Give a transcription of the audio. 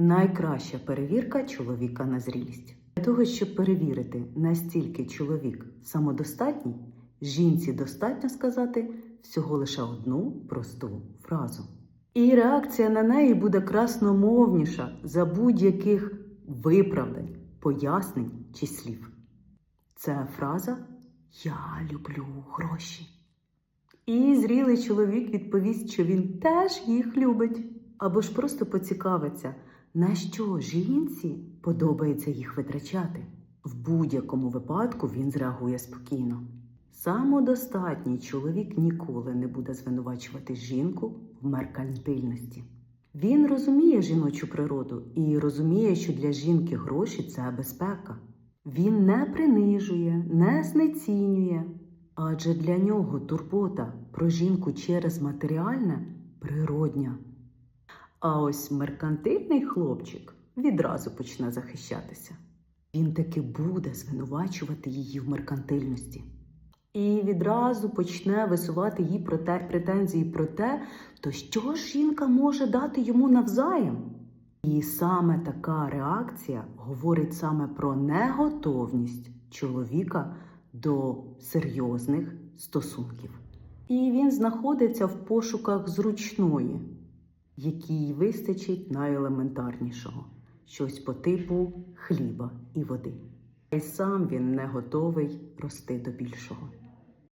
Найкраща перевірка чоловіка на зрілість. Для того, щоб перевірити, настільки чоловік самодостатній, жінці достатньо сказати всього лише одну просту фразу. І реакція на неї буде красномовніша за будь-яких виправдань, пояснень чи слів. Це фраза Я люблю гроші. І зрілий чоловік відповість, що він теж їх любить, або ж просто поцікавиться, на що жінці подобається їх витрачати. В будь-якому випадку він зреагує спокійно. Самодостатній чоловік ніколи не буде звинувачувати жінку в меркантильності. Він розуміє жіночу природу і розуміє, що для жінки гроші це безпека. Він не принижує, не знецінює, адже для нього турбота про жінку через матеріальне природня. А ось меркантильний хлопчик відразу почне захищатися. Він таки буде звинувачувати її в меркантильності. І відразу почне висувати їй претензії про те, то що ж жінка може дати йому навзаєм? І саме така реакція говорить саме про неготовність чоловіка до серйозних стосунків. І він знаходиться в пошуках зручної, якій вистачить найелементарнішого щось по типу хліба і води. І сам він не готовий рости до більшого.